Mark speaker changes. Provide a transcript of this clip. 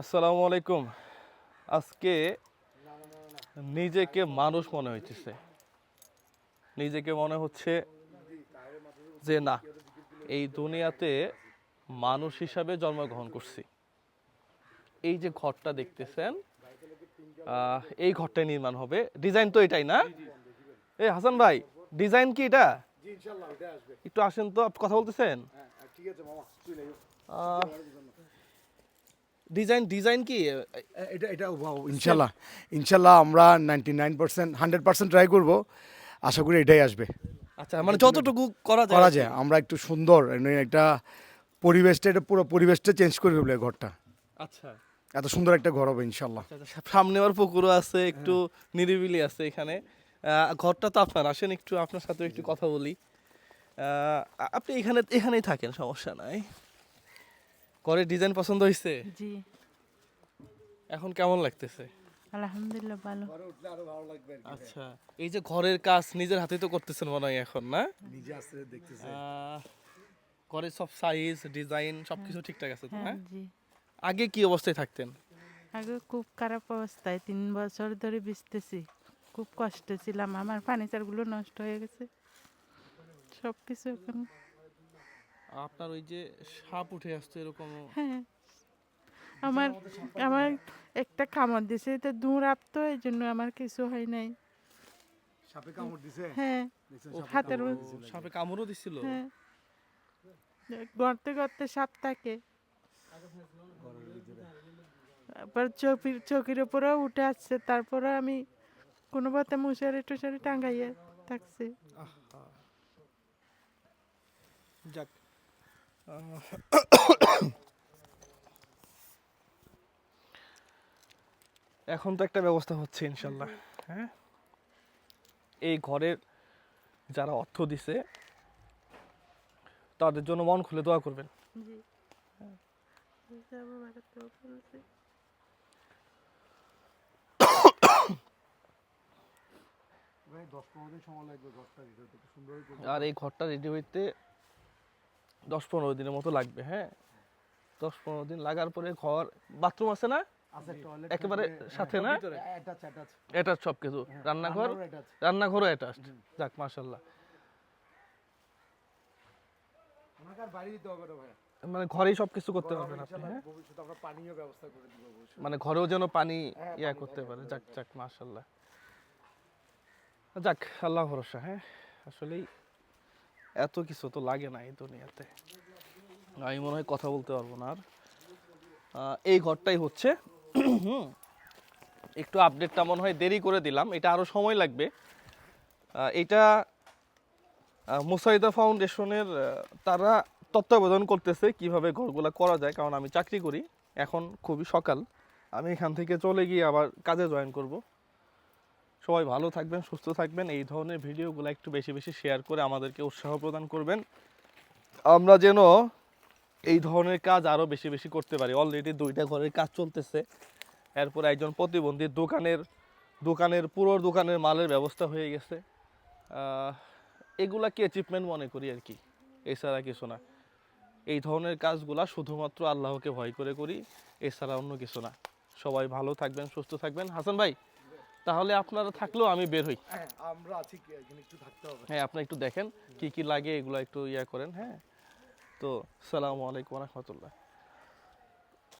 Speaker 1: আসসালামু আলাইকুম। আজকে নিজেকে মানুষ মনে হইতেছে। নিজেকে মনে হচ্ছে যে না এই দুনিয়াতে মানুষ হিসাবে জন্মগ্রহণ করছি। এই যে ঘরটা দেখতেছেন এই ঘরটাই নির্মাণ হবে। ডিজাইন তো এটাই না? এই হাসান ভাই ডিজাইন কি এটা? একটু আসেন তো কথা বলতেছেন?
Speaker 2: হ্যাঁ হ্যাঁ, ঠিক আছে মামা
Speaker 1: ডিজাইন ডিজাইন কি?
Speaker 2: এটা এটা ইনশাল্লাহ ইনশাল্লাহ আমরা ninety nine percent hundred percent try করব। আশা করি এটাই আসবে।
Speaker 1: আচ্ছা মানে যতটুকু করা যায়
Speaker 2: করা যায় আমরা একটু সুন্দর মানে একটা পরিবেশটা এটা পুরো পরিবেশটা চেঞ্জ করে দেবো ঘরটা।
Speaker 1: আচ্ছা।
Speaker 2: এত সুন্দর একটা ঘর হবে ইনশাল্লাহ।
Speaker 1: আচ্ছা, আচ্ছা, সামনে আবার পুকুরও আছে একটু নিরিবিলি আছে এখানে। ঘরটা তো আপনার আসেন একটু আপনার সাথে একটু কথা বলি। আপনি এখানে এখানেই থাকেন সমস্যা নাই। ঘরের ডিজাইন পছন্দ হয়েছে
Speaker 3: জি।
Speaker 1: এখন কেমন লাগতেছে?
Speaker 3: আলহামদুলিল্লাহ ভালো।
Speaker 2: ঘরে উঠলে আরও ভালো লাগবে
Speaker 1: আচ্ছা এই যে ঘরের কাজ নিজের হাতে তো করতেছেন মনে হয় এখন না?
Speaker 2: নিজে আসতে দেখতেছে।
Speaker 1: আহ, ঘরের সব সাইজ ডিজাইন সবকিছু ঠিকঠাক আছে তো
Speaker 3: হ্যাঁ
Speaker 1: না?
Speaker 3: জি।
Speaker 1: আগে কি অবস্থায় থাকতেন?
Speaker 3: আগে খুব খারাপ অবস্থায় তিন বছর ধরে বিজতেছি খুব কষ্টে ছিলাম আমার ফার্নিচারগুলো নষ্ট হয়ে গেছে। সব কিছু এখন
Speaker 1: আপনার ওই যে সাপ উঠে আসতো এরকম।
Speaker 3: হ্যাঁ। আমার আমার একটা কামড় দিছে তো দূরাপ তো এই জন্য আমার কিছু হয় নাই।
Speaker 2: সাপে কামড় দিছে?
Speaker 3: হ্যাঁ। হাতের
Speaker 1: সাপে কামড়ও দিছিল?
Speaker 3: হ্যাঁ। গড়তে গড়তে সাপ থাকে। তারপর চৌকির চৌকির উপরেও উঠে আসছে। তারপরে আমি কোনো মতে মশারি টুসারি টাঙ্গাইয়ে থাকছে।
Speaker 1: যাক এখন তো একটা ব্যবস্থা হচ্ছে ইনশাল্লাহ হ্যাঁ? এই ঘরের যারা অর্থ দিছে তাদের জন্য মন খুলে দোয়া করবেন। আর এই ঘরটা রেডি হইতে দশ পনেরো দিনের মতো লাগবে হ্যাঁ? দশ পনেরো দিন লাগার পরে ঘর বাথরুম আছে না? একেবারে সাথে না?
Speaker 2: অ্যাটাচ অ্যাটাচ
Speaker 1: এটা সব কিছু রান্নাঘর? রান্নাঘরও এটা যাক মাশাল্লাহ মানে ঘরেই সব কিছু করতে পারবেন আপনি হ্যাঁ? মানে ঘরেও যেন পানি
Speaker 2: হ্যাঁ,
Speaker 1: ইয়া করতে পারে।
Speaker 2: হ্যাঁ,
Speaker 1: যাক যাক মাশাল্লাহ যাক আল্লাহ ভরসা হ্যাঁ? আসলেই এত কিছু তো লাগে না এই দুনিয়াতে। আমি মনে হয় কথা বলতে পারব না আর। এই ঘরটাই হচ্ছে। একটু আপডেটটা মনে হয় দেরি করে দিলাম। এটা আরও সময় লাগবে। এটা মুসাইদা ফাউন্ডেশনের তারা তত্ত্বাবধান করতেছে কীভাবে ঘরগুলা করা যায়, কারণ আমি চাকরি করি। এখন খুবই সকাল। আমি এখান থেকে চলে গিয়ে আবার কাজে জয়েন করব। সবাই ভালো থাকবেন সুস্থ থাকবেন। এই ধরনের ভিডিওগুলো একটু বেশি বেশি শেয়ার করে আমাদেরকে উৎসাহ প্রদান করবেন। আমরা যেন এই ধরনের কাজ আরও বেশি বেশি করতে পারি। অলরেডি দুইটা ঘরের কাজ চলতেছে। এরপর একজন প্রতিবন্ধী দোকানের দোকানের পুরো দোকানের মালের ব্যবস্থা হয়ে গেছে। আহ, এগুলাকে অ্যাচিভমেন্ট মনে করি আর কি? এছাড়া কিছু না। এই ধরনের কাজগুলা শুধুমাত্র আল্লাহকে ভয় করে করি এছাড়া অন্য কিছু না। সবাই ভালো থাকবেন সুস্থ থাকবেন। হাসান ভাই তাহলে আপনারা থাকলেও আমি বের হই।
Speaker 2: হ্যাঁ আমরা আছি এখানে একটু থাকতে হবে।
Speaker 1: হ্যাঁ আপনি একটু দেখেন কি কি লাগে এগুলো একটু ইয়া করেন হ্যাঁ। তো সালামু আলাইকুম রহমতুল্লাহ।